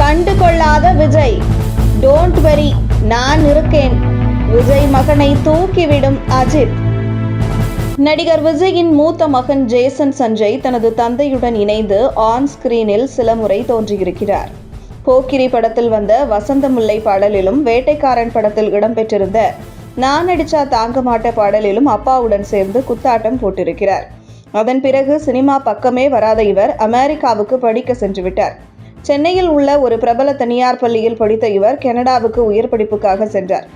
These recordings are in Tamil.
கண்டு கொள்ளாத விஜய். டோன்ட் வெரி நான் இருக்கேன். விஜய் மகனை தூக்கிவிடும் அஜித். நடிகர் விஜயின் மூத்த மகன் ஜேசன் சஞ்சய் தனது தந்தையுடன் இணைந்து ஆன் ஸ்கிரீனில் சில முறை தோன்றியிருக்கிறார். போக்கிரி படத்தில் வந்த வசந்தமுல்லை பாடலிலும் வேட்டைக்காரன் படத்தில் இடம்பெற்றிருந்த நான் நடிச்சா தாங்க மாட்ட பாடலிலும் அப்பாவுடன் சேர்ந்து குத்தாட்டம் போட்டிருக்கிறார். அதன் பிறகு சினிமா பக்கமே வராத இவர் அமெரிக்காவுக்கு படிக்க சென்றுவிட்டார். சென்னையில் உள்ள ஒரு பிரபல தனியார் பள்ளியில் படித்த இவர் கனடாவுக்கு உயர் படிப்புக்காக சென்றார்.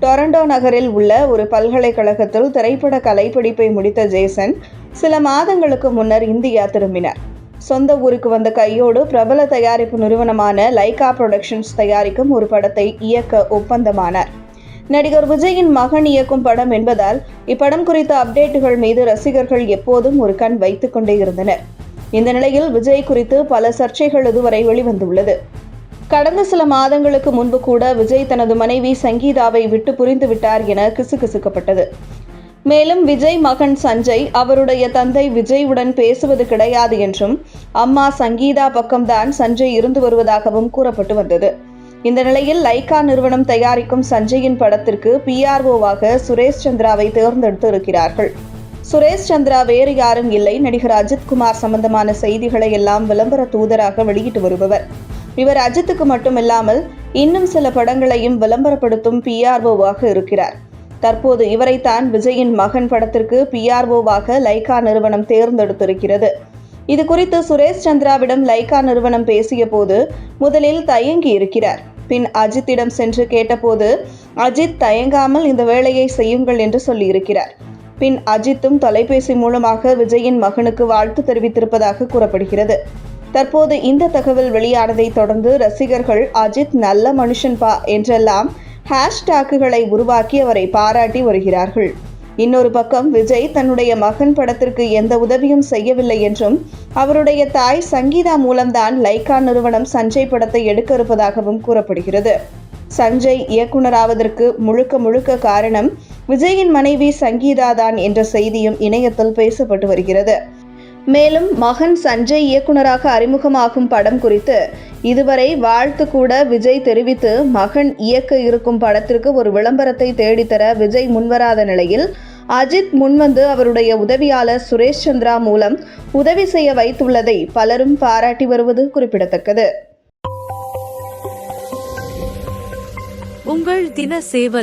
டொரண்டோ நகரில் உள்ள ஒரு பல்கலைக்கழகத்தில் திரைப்பட கலைப்படிப்பை முடித்த ஜேசன் சில மாதங்களுக்கு முன்னர் இந்தியா திரும்பினார். சொந்த ஊருக்கு வந்த கையோடு பிரபல தயாரிப்பு நிறுவனமான லைகா புரொடக்ஷன்ஸ் தயாரிக்கும் ஒரு படத்தை இயக்க ஒப்பந்தமானார். நடிகர் விஜயின் மகன் இயக்கும் படம் என்பதால் இப்படம் குறித்த அப்டேட்டுகள் மீது ரசிகர்கள் எப்போதும் ஒரு கண் வைத்துக்கொண்டே இருந்தனர். இந்த நிலையில் விஜய் குறித்து பல சர்ச்சைகள் இதுவரை வெளிவந்துள்ளது. கடந்த சில மாதங்களுக்கு முன்பு கூட விஜய் தனது மனைவி சங்கீதாவை விட்டு புரிந்து விட்டார் என கிசுகிசுக்கப்பட்டது. மேலும் விஜய் மகன் சஞ்சய் அவருடைய தந்தை விஜயுடன் பேசுவது கிடையாது என்றும் அம்மா சங்கீதா பக்கம்தான் சஞ்சய் இருந்து வருவதாகவும் கூறப்பட்டு வந்தது. இந்த நிலையில் லைகா நிறுவனம் தயாரிக்கும் சஞ்சயின் படத்திற்கு பிஆர்ஓவாக சுரேஷ் சந்திராவை தேர்ந்தெடுத்து இருக்கிறார்கள் சுரேஷ் சந்திரா வேறு யாரும் இல்லை. நடிகர் அஜித்குமார் சம்பந்தமான செய்திகளை எல்லாம் விளம்பர தூதராக வெளியிட்டு வருபவர். இவர் அஜித்துக்கு மட்டுமில்லாமல் இன்னும் சில படங்களையும் விளம்பரப்படுத்தும் பிஆர்ஓவாக இருக்கிறார். தற்போது இவரைத்தான் விஜயின் மகன் படத்திற்கு பிஆர்ஓவாக லைகா நிறுவனம் தேர்ந்தெடுத்திருக்கிறது. இது குறித்து சுரேஷ் சந்திராவிடம் லைகா நிறுவனம் பேசிய போது முதலில் தயங்கி இருக்கிறார். பின் அஜித்திடம் சென்று கேட்டபோது அஜித் தயங்காமல் இந்த வேலையை செய்யுங்கள் என்று சொல்லியிருக்கிறார். பின் அஜித்தும் தொலைபேசி மூலமாக விஜயின் மகனுக்கு வாழ்த்து தெரிவித்திருப்பதாக கூறப்படுகிறது. தற்போது இந்த தகவல் வெளியானதை தொடர்ந்து ரசிகர்கள் அஜித் நல்ல மனுஷன் பா என்றெல்லாம் ஹேஷ்டாக்குகளை உருவாக்கி அவரை பாராட்டி வருகிறார்கள். இன்னொரு பக்கம் விஜய் தன்னுடைய மகன் படத்திற்கு எந்த உதவியும் செய்யவில்லை என்றும் அவருடைய தாய் சங்கீதா மூலம்தான் லைகா நிறுவனம் சஞ்சய் படத்தை எடுக்க இருப்பதாகவும் கூறப்படுகிறது. சஞ்சய் இயக்குனராவதற்கு முழுக்க முழுக்க காரணம் விஜயின் மனைவி சங்கீதா தான் என்ற செய்தியும் இணையத்தில் பேசப்பட்டு வருகிறது. மேலும் மகன் சஞ்சய் இயக்குனராக அறிமுகமாகும் படம் குறித்து இதுவரை வாழ்த்து கூட விஜய் தெரிவித்து மகன் இயக்க இருக்கும் படத்திற்கு ஒரு விளம்பரத்தை தேடித்தர விஜய் முன்வராத நிலையில் அஜித் முன்வந்து அவருடைய உதவியாளர் சுரேஷ் சந்திரா மூலம் உதவி செய்ய வைத்துள்ளதை பலரும் பாராட்டி வருவது குறிப்பிடத்தக்கது. உங்கள் தின சேவல்